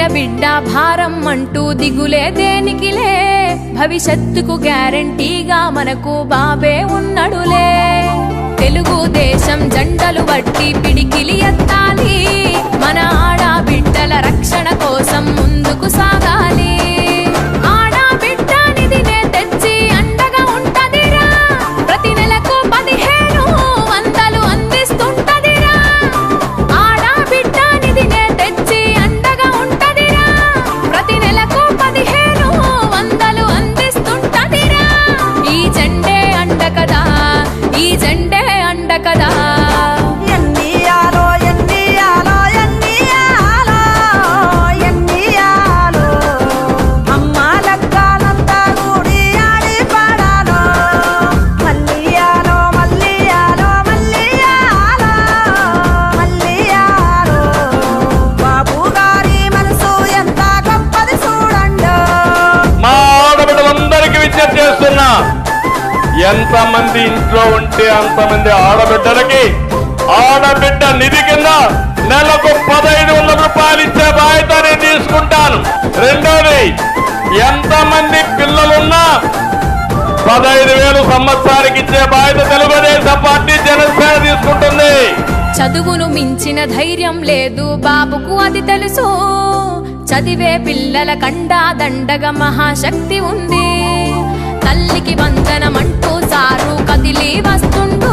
పుట్టిన బిడ్డ భారం అంటూ దిగులే దేనికిలే. భవిష్యత్తుకు గ్యారంటీగా మనకు బాబే ఉన్నడులే. తెలుగుదేశం జంటలు బట్టి పిడికిలి ఎత్తాలి. మన ఆడబిడ్డల రక్షణ కోసం ముందుకు సాగాలి. ఎంతమంది ఇంట్లో ఉంటే అంతమంది ఆడబిడ్డలకి ఆడబిడ్డ నిధి కింద నెలకు పదహైదు వందల రూపాయలు ఇచ్చే బాధ్యత నేను తీసుకుంటాను. రెండోది ఎంతమంది పిల్లలున్నా పదహైదు వేలు సంవత్సరానికి ఇచ్చే బాధ్యత తెలుగుదేశం పార్టీ జనసేన తీసుకుంటుంది. చదువును మించిన ధైర్యం లేదు బాబుకు అది తెలుసు. చదివే పిల్లల కండా దండగ మహాశక్తి ఉంది. తల్లికి వందనమంటూ సారు కదిలి వస్తుండో